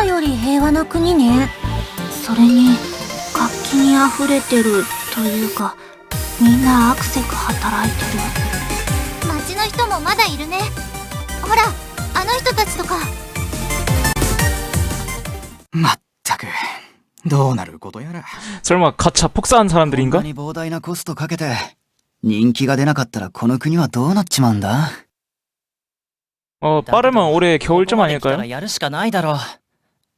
ったより平和な国ねそれに活気にあふれてるというかみんなアクセク働いてる街の人もまだいるねほらあの人たちとかまったくどうなることやら 설마 가차 폭사한 こん 사람들인가? なに膨大なコストかけて人気が出なかったらこの国はどうなっちまうんだ 어 빠르면 올해 ここ 겨울쯤 まで来たら 아닐까요? やるしかないだろう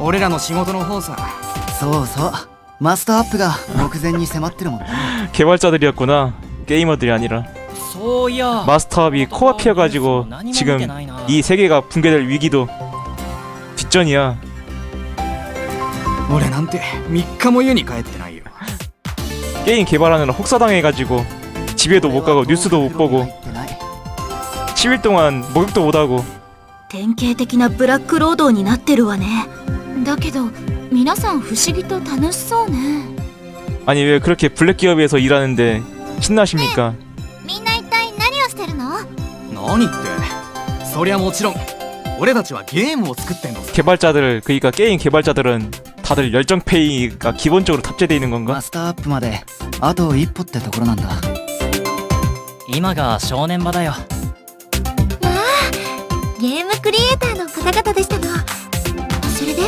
俺らの仕事の方さそうそうマスターアップが目前に迫ってるもんな 개발자들이었구나 게이머들이 아니라 そういや 마스터업이 코앞이어가지고 何も見て 지금 ないな 이 세계가 붕괴될 위기도 뒷전이야 俺なんて3日も家に帰ってないよ 게임 개발하느라 혹사당해가지고 집에도 못 가고 뉴스도 못 보고 入ってない 10일 동안 목욕도 못 하고 典型的なブラック労働になってるわね だけど皆さん不思議と楽しそうね 아니 왜 그렇게 블랙 기업에서 일하는데 신나십니까? みんな一体何をしてるの何ってそりゃもちろん俺たちはゲームを作ってんのさ 개발자들 그러니까 게임 개발자들은 다들 열정페이가 기본적으로 탑재되어 있는 건가? マスターアップまであと一歩ってところなんだ今が正念場だよゲームクリエイターの方々でしたの それで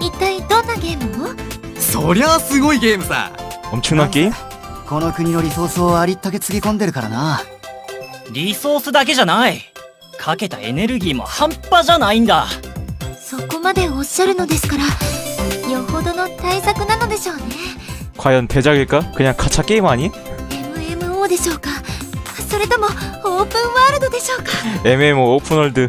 一体どんなゲームをそりゃあすごいゲームさ 엄청난 게임? この国のリソースをありったけつぎ込んでるからなリソースだけじゃないかけたエネルギーも半端じゃないんだそこまでおっしゃるのですからよほどの対策なのでしょうね 과연 대작일까? 그냥 가차 게임 아니? MMO でしょうかそれともオープンワールドでしょうか MMO 오픈월드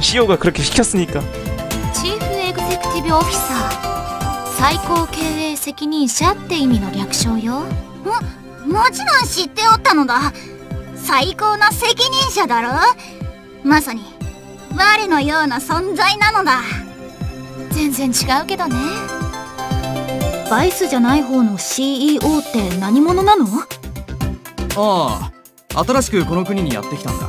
CEO가 그렇게 시켰으니까 チーフエグゼクティブオフィサー最高経営責任者って意味の略称よもちろん知っておったのだ最高の責任者だろまさに我のような存在なのだ全然違うけどねバイスじゃない方の CEO って何者なのああ新しくこの国にやってきたんだ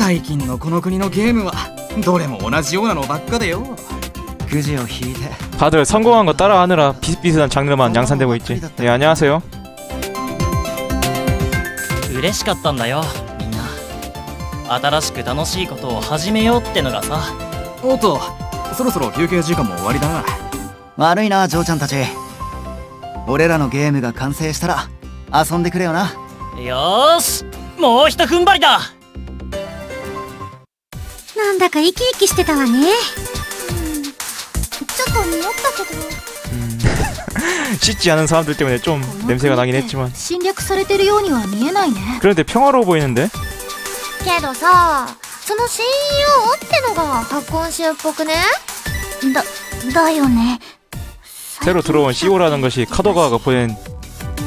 最近のこの国のゲームはどれも同じようなのばっかでよくじを引いて 다들 성공한 거 따라하느라 비슷비슷한 장르만 양산되고 있지 네 안녕하세요 嬉しかったんだよみんな新しく楽しいことを始めようってのがさおっとそろそろ休憩時間も終わりだな悪いな嬢ちゃんたち俺らのゲームが完成したら遊んでくれよなよーしもうひと踏ん張りだなん だか生き生きしてたわねうんちょっと匂ったけど 씻지 않은 사람들 때문에 좀 냄새가 나긴 했지만 侵略されてるようには見えないね 그런데 평화로워 보이는데? けどさその CEO ってのが発根臭っぽくねだだよね 새로 들어온 CEO라는 것이 카도가와가 보낸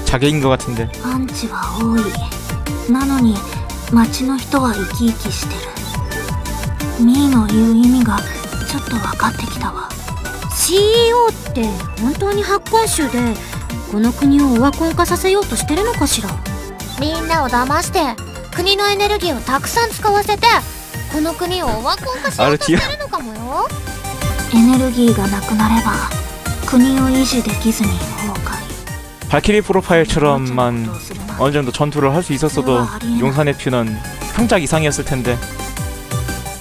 자객인 것 같은데 アンチは多いなのに街の人は生き生きしてる ミーの言う意味がちょっと分かってきたわ CEO って本当に発根臭でこの国をオワコン化させようとしてるのかしらみんなを騙して国のエネルギーをたくさん使わせてこの国をオワコン化しようとしてるのかもよエネルギーがなくなれば国を維持できずに崩壊 발키리 프로파일처럼만 어느 정도 전투를 할 수 있었어도 용산의 퓨는 평작 이상이었을 텐데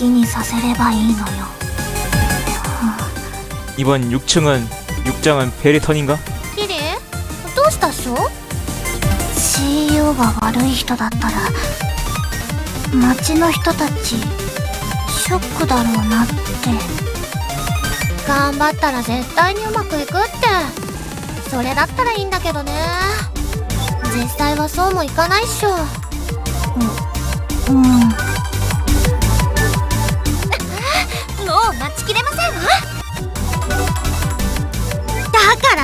きにさせればいいのよ 이번 6층은 6장은 베리턴인가? リリーどうしたっしょ CEO が悪い人だったら街の人たちショックだろうなって頑張ったら絶対にうまくいくってそれだったらいいんだけどね実際はそうもいかないっしょうんもう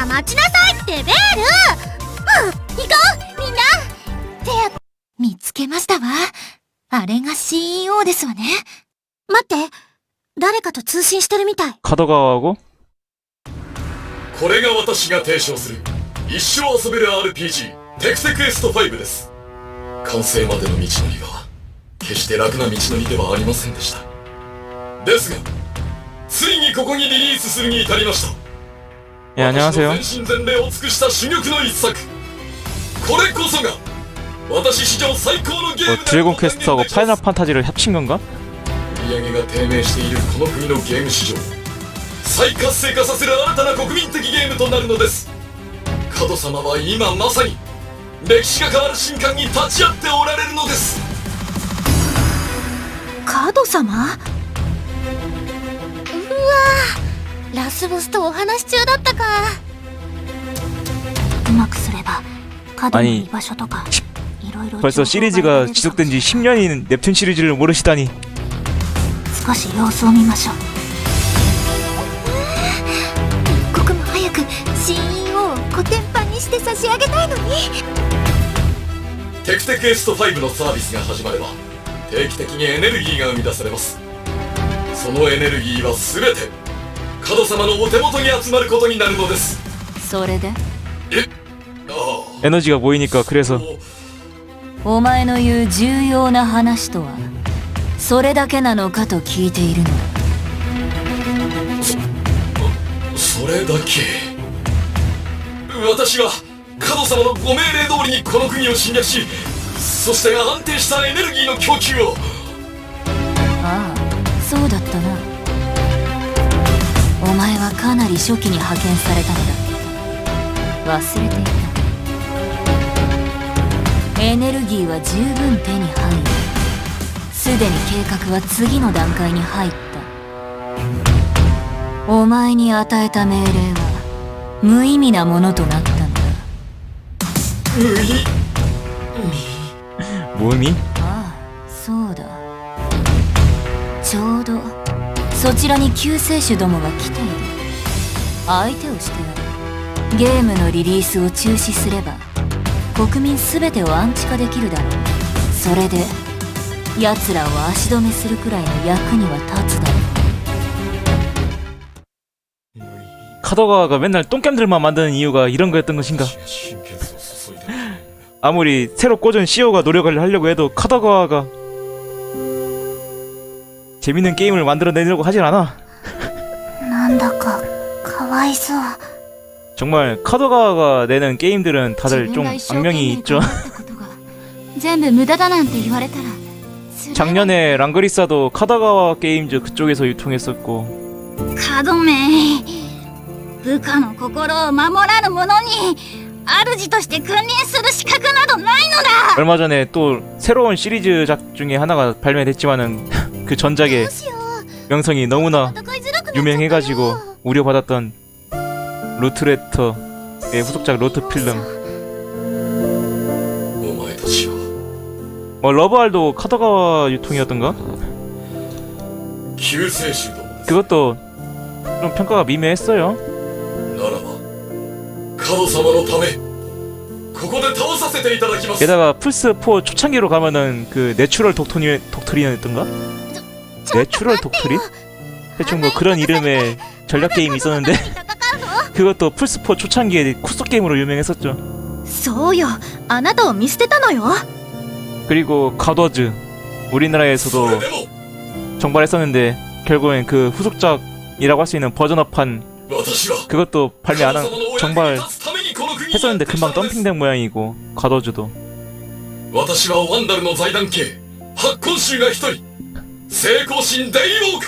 待ちなさいってベールうん行こうみんなって見つけましたわあれが CEO ですわね待って誰かと通信してるみたい 카도가와하고 これが私が提唱する一生遊べる RPG テクテクエスト5です完成までの道のりは決して楽な道のりではありませんでしたですがついにここにリリースするに至りました 예 안녕하세요 私の全身全霊を尽くした珠玉の一作これこそが私史上最高のゲー 뭐 ム 드래곤 と 퀘스트하고 断言できます 파이널 판타지를 합친 건가? 売り上げが低迷しているこの国のゲーム市場再活性化させる新たな国民的ゲームとなるのですカド様は今まさに歴史が変わる瞬間に立ち会っておられるのですカード様 ラスボスとお話し中だったかうまくすればカドの 아니, 居場所とかいろいろ 벌써 情報が 시리즈가 出るかも 지속된 지 10년인 넵튠 시리즈를 모르시다니 少し様子を見ましょう一刻も早く CEO をコテンパンにして差し上げたいのにテクテクエスト5のサービスが始まれば定期的にエネルギーが生み出されますそのエネルギーは全て カド様のお手元に集まることになるのですそれであ 에너지가 모이니까 あ 그래서 お前の言う重要な話とはそれだけなのかと聞いているのそれだけ私はカド様のご命令通りにこの国を侵略しそして安定したエネルギーの供給をああそうだったなお 前はかなり初期に派遣されたのだ。忘れていた。エネルギーは十分手に入るすでに計画は次の段階に入った。お前に与えた命令は無意味なものとなったんだ。無意味？無意味？ああそうだ。ちょうどそちらに救世主どもが来ている相手をしてやるゲームのリリースを中止すれば国民全てをアンチ化できるだろうそれで奴らを足止めするくらいの役には立つだろう 카도가와가 맨날 똥겜들만 만드는 이유가 이런 거였던 것인가? 心血を注いで 아무리 새로 꽂은 CEO가 노력을 하려고 해도 카도가와가 재밌는 게임을 만들어내려고 하진 않아 なんだかかわいそう 정말 카도가와가 내는 게임들은 다들 좀 악명이 있죠. 全部無駄だなんて言われたら辛い 작년에 랑그리사도 카다가와 게임즈 그쪽에서 유통했었고 カドメ部下の心を守らぬ者に主として君臨する資格などないのだ 얼마 전에 또 새로운 시리즈작 중에 하나가 발매됐지만은 그 전작의 명성이 너무나 유명해가지고 우려받았던 루트레터의 후속작 로트필름 뭐 러브알도 카더가와 유통이었던가? 그것도 좀 평가가 미미했어요. 게다가 플스4 초창기로 가면은 그 내추럴 독토니, 독토리언이었던가? 내추럴 독트리? 대충 뭐 그런 이름의 전략 게임이 있었는데 戦うの 그것도 플스4 초창기에 쿠소 게임으로 유명했었죠 そうよあなたを見捨てたのよ 그리고 가더즈 そ 우리나라에서도 れでも 정발했었는데 결국엔 그 후속작이라고 할 수 있는 버전업판 私は 그것도 발매 안 カ 한 ド様のお役に 정발 立つためにこの国に 했었는데 やってきた 금방 のです 덤핑된 모양이고 가더즈도 私はワンダルの財団系八根衆が一人 成功神大王か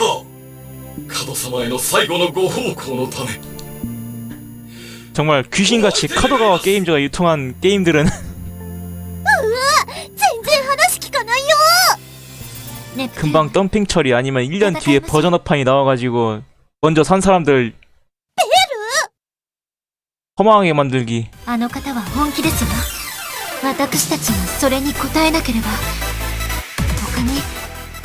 カド様への最後のご奉公のため 정말 귀신같이 카도가와 게임즈가 유통한 게임들은 全然話聞かないよね 금방 덤핑 처리 아니면 1년 뒤에 버전업판이 나와가지고 먼저 산 사람들 허망하게 만들기 あの方は本気ですわ私たちがそれに応えなければ他に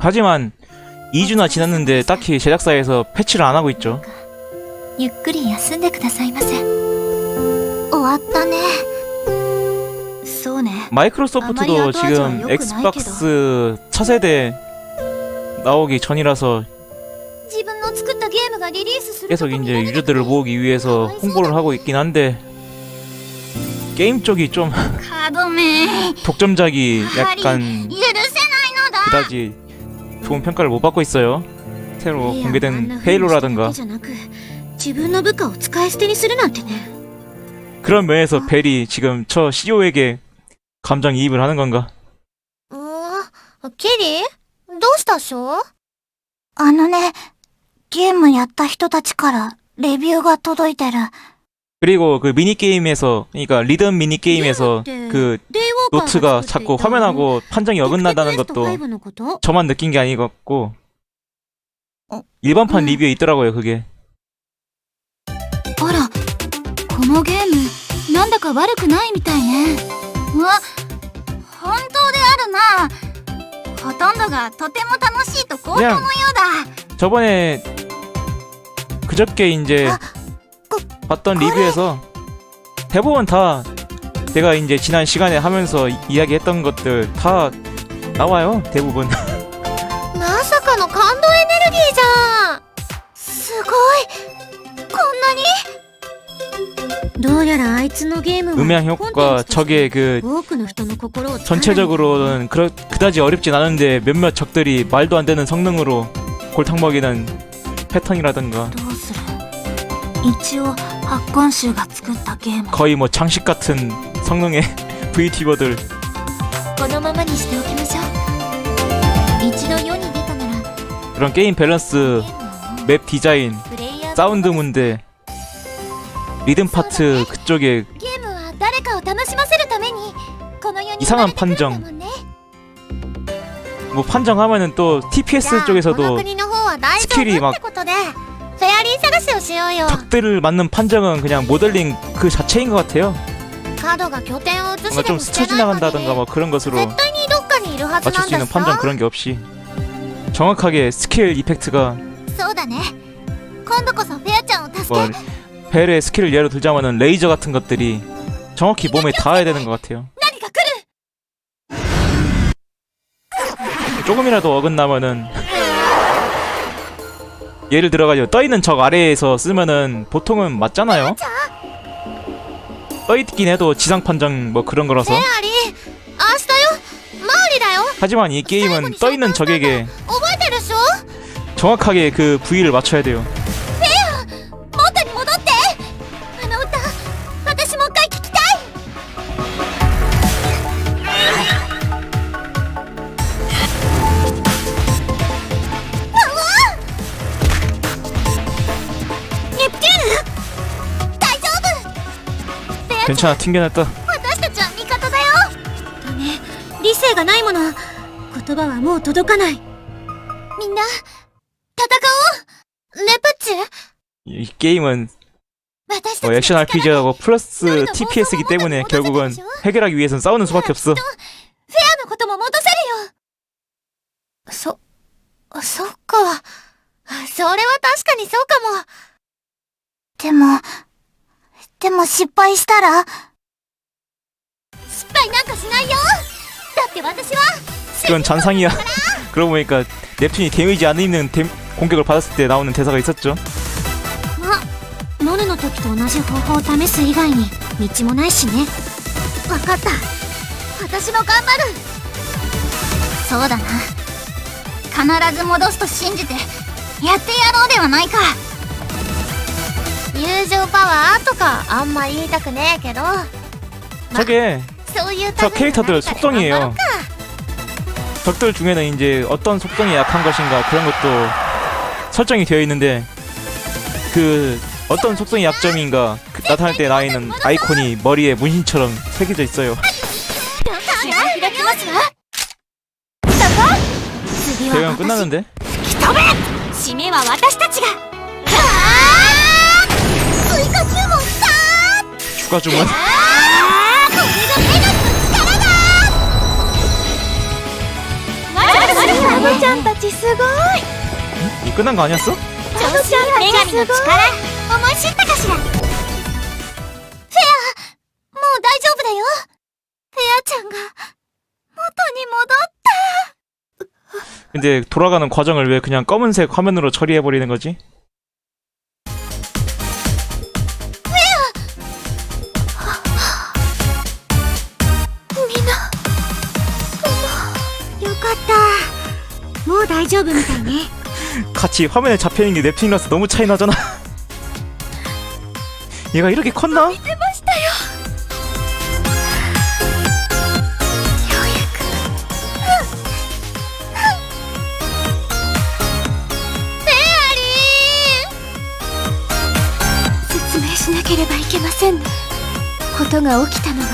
하지만 2주나 지났는데 딱히 제작사에서 패치를 안 하고 있죠 ゆっくり休んでくださいませ終わったねそうね 마이크로소프트도 아마 이 아도하지만 지금 욕은 엑스박스 차세대 나오기 전이라서 自分の作ったゲームがリリースする 계속 이제 유저들을 모으기 위해서 홍보를 하고 있긴 한데 게임 쪽이 좀 カドメ 독점작이 약간 許せないのだ 그다지 좋은 평가를 못 받고 있어요. 새로 공개된 페일로라든가. 그런 면에서 벨이 지금 저 CEO에게 감정 이입을 하는 건가? 어, 키리? どうしたっしょあのね、ゲームやった人たちからレビューが届いてる。 그리고 그 미니 게임에서 그러니까 리듬 미니 게임에서 그 노트가 자꾸 화면하고 판정이 어긋나다는 것도 5のこと 저만 느낀 게 아니었고 어? 일반판 음. 리뷰에 있더라고요 그게 あらこのゲームなんだか悪くないみたいねうわ本当であるなほとんどがとても楽しいと好評のよ 그냥 うだ 저번에 그저께 이제 아, 봤던 그래. 리뷰에서 대부분 다 내가 이제 지난 시간에 하면서 이- 이야기했던 것들 다 나와요 대부분 まさかの感動エネルギーじゃんすごいこんなにどうやらあいつのゲームは 음향 コン 효과 テンツとして 적의 그 多くの人の心をつかんだ 전체적으로는 그러, 그다지 어렵진 않은데 몇몇 적들이 말도 안 되는 성능으로 골탕 먹이는 패턴이라든가 どうする 一応発根衆が作ったゲーム 거의 뭐 장식 같은 성능의 VTu버들 このままにしておきましょう一度世に出たなら 그런 게임 밸런스 ゲームを 맵 디자인 プレイヤー 사운드 문제 리듬 파트 그쪽에 ゲームは誰かを楽しませるためにこの世に 이상한 生まれてくるん 판정 だもんね 뭐 판정하면은 또 TPS この 쪽에서도 国の方は大丈 스킬이 夫 막 ってことで フェアリー探しをしようよ 적들을 맞는 판정은 그냥 모델링 그 자체인 것 같아요 カードが拠点を移し 뭔가 で 좀 もし 스쳐 てない限 지나간다던가 り 뭐 그런 것으로 絶対にどっかにいるはず 맞출 なん 수 だ 있는 さ 판정 그런 게 없이 정확하게 스킬 이펙트가 そうだね今度こそフェアチ 뭐 벨의 스킬을 예로 들자면은 레이저 같은 것들이 정확히 몸에 닿아야 되는 것 같아요. 何が来る 조금이라도 어긋나면은 예를 들어가지고 떠있는 적 아래에서 쓰면은 보통은 맞잖아요. 떠있긴 해도 지상 판정 뭐 그런 거라서. 하지만 이 게임은 떠있는 적에게 정확하게 그 부위를 맞춰야 돼요. 괜찮아 튕겨냈다. 私たちは味方だよダメ理性がないもの言葉はもう届かないみんな戦おうレプッチュ 이 게임은 私たち 뭐 の 액션 RPG하고 플러스 TPS이기 때문에 결국은 해결하기 위해선 싸우는 수밖에 없어. フェアのことも戻せるよそ、そっか。それは確かにそうかも。でも、 でも失敗したら失敗なんかしないよだって私は 그건 잔상이야. 그러고 보니까 넵튠이 데미지 안 입는 데- 공격을 받았을 때 나오는 대사가 있었죠. ま、ノルの時と同じ方法を試す以外に道もないしね。わかった。私も頑張る。そうだな。必ず戻すと信じて、やってやろうではないか。 友情パワーとかあんま言いたくねえけど、 저게 そういう 저 類の 캐릭터들 何かで頑張ろ 속성이에요. うか 적들 중에는 이제 어떤 속성이 약한 것인가 그런 것도 설정이 되어 있는데 그 어떤 속성이 약점인가 그 나타날 때 나와 있는 아이콘이 머리에 문신처럼 새겨져 있어요. 開きますわ。そこ次は 대회가 私 끝났는데 吹き飛べ締めは私たちが 추가 주문 あーこれが女神の力だーワちゃんたちすごい 이 끝난 거 아니었어? 調子は女神の力思い知ったかしらフェアもう大丈夫だよフェアちゃんが元に戻った 근데 돌아가는 과정을 왜 그냥 검은색 화면으로 처리해 버리는 거지? 丈夫みたいね。같이 화면에 잡혀있는 게 넵튠이라서 너무 차이 나잖 아. 얘가 이렇게 컸 나? ことが起きたのは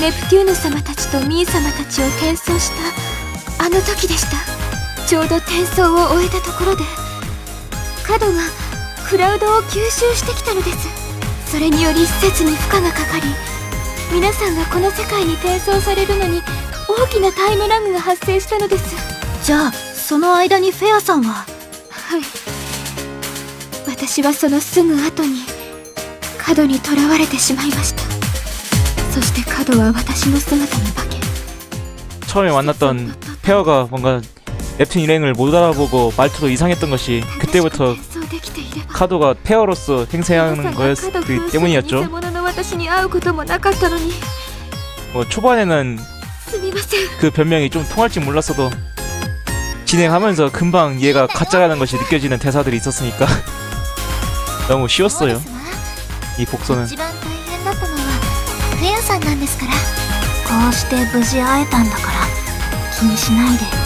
ネプテューヌ様たちとミー様たちを転送したあの時でした。ちょうど転送を終えたところでカドがクラウドを吸収してきたのですそれにより施設に負荷がかかり皆さんがこの世界に転送されるのに大きなタイムラグが発生したのですじゃあその間にフェアさんははい私はそのすぐ後に角に囚われてしまいましたそして角は私の姿に化け 처음에 만났던 페어가 뭔가 넵튠 일행을 못 알아보고 말투도 이상했던 것이 그때부터 正しく転送できていれば 카도가 페어로서 행세하는 거였기 때문이었죠. 物の私に会うこともなかったのに 뭐 초반에는 すみません 그 변명이 좀 통할지 몰랐어도 진행하면서 금방 얘가 가짜라는 것이 느껴지는 대사들이 있었으니까 너무 쉬웠어요. 이 복선은 一番大変だったのはフェアさんなんですからこうして無事会えたんだから気にしないで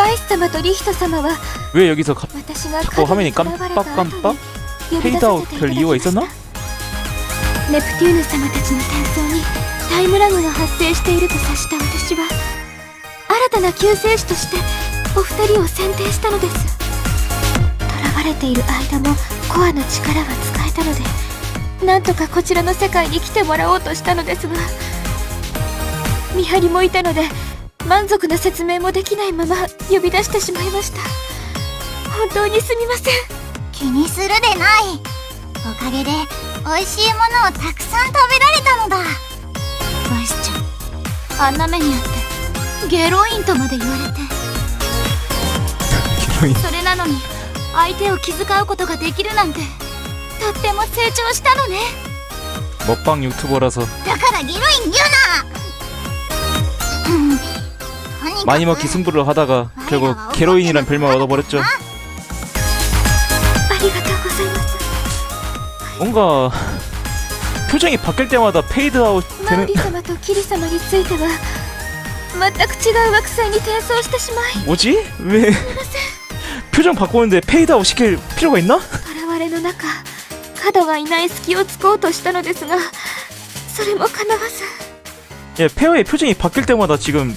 ますバイス様とリヒト様は 왜 여기서 갑, 私が 자꾸 화면이 깜빡깜빡? 페이드아웃 별 이유가 있었나? ネプテューヌ様たちの転送にタイムラグが発生していると察した私は新たな救世主としてお二人を選定したのです囚われている間もコアの力は使えたのでなんとかこちらの世界に来てもらおうとしたのですが見張りもいたので 満足な説明もできないまま呼び出してしまいました本当にすみません気にするでないおかげで美味しいものをたくさん食べられたのだバイスちゃんあんな目にあってゲロインとまで言われてヒロインそれなのに相手を気遣うことができるなんてとっても成長したのね 먹방 유튜버라서 だからゲロイン言うなうんとにかく 많이 먹기 승부를 하다가 결국 게로인이란 별명을 얻어버렸죠. ありがとうございます 뭔가 표정이 바뀔 때마다 페이드아웃 マウ 되는 リ様とキリ様については全く違う惑星に転送してしまい 뭐지? 왜 표정 바꾸는데 페이드아웃 시킬 필요가 있나? 現れの中角がいない隙を突こうとしたのですがそれも叶わず 예, 페어의 표정이 바뀔 때마다 지금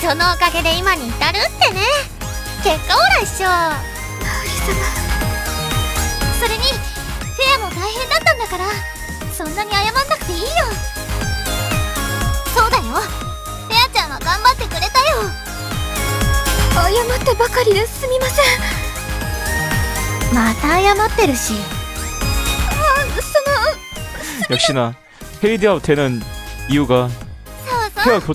そのおかげで今に至るってね結果オーライっしょそれにフェアも大変だったんだからそんなに謝んなくていいよそうだよフェアちゃんは頑張ってくれたよ謝ってばかりですみませんまた謝ってるしその 역시나 페이드아웃 되는 이유가 そうそう 페어 교,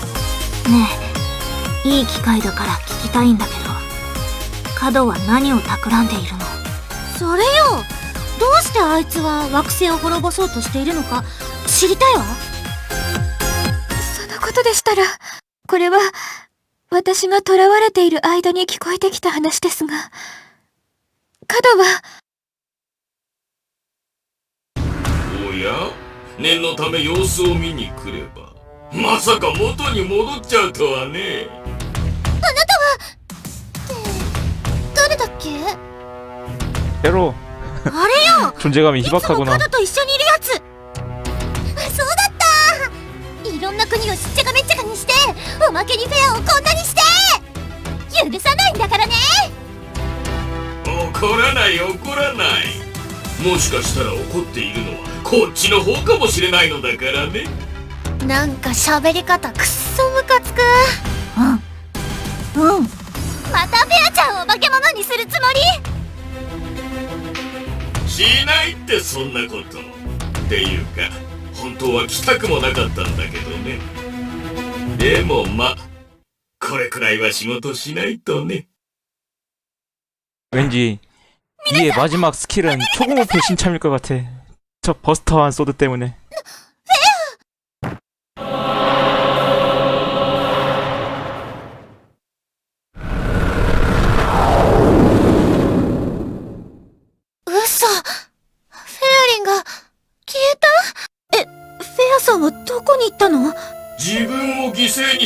ねえ。いい機会だから聞きたいんだけど。角は何を企んでいるの？それよ。どうしてあいつは惑星を滅ぼそうとしているのか知りたいわ？そのことでしたらこれは私が囚われている間に聞こえてきた話ですが角はおや？念のため様子を見に来ればまさか元に戻っちゃうとはね誰だっけ 에로 あれよ 존재감이 いつも 희박하구나. 角と一緒にいるやつそうだったいろんな国をしっちゃかめっちゃかにしておまけにフェアをこんなにして許さないんだからね怒らない怒らないもしかしたら怒っているのはこっちの方かもしれないのだからね なんか喋り方くっそムカつくうんうんまたフェアちゃんを化け物にするつもりしないってそんなことっていうか本当は来たくもなかったんだけどねでもまこれくらいは仕事しないとね 왠지 이의 마지막 스킬은 초공호표 신참일 것 같아. 저 버스터한 소드 때문에. !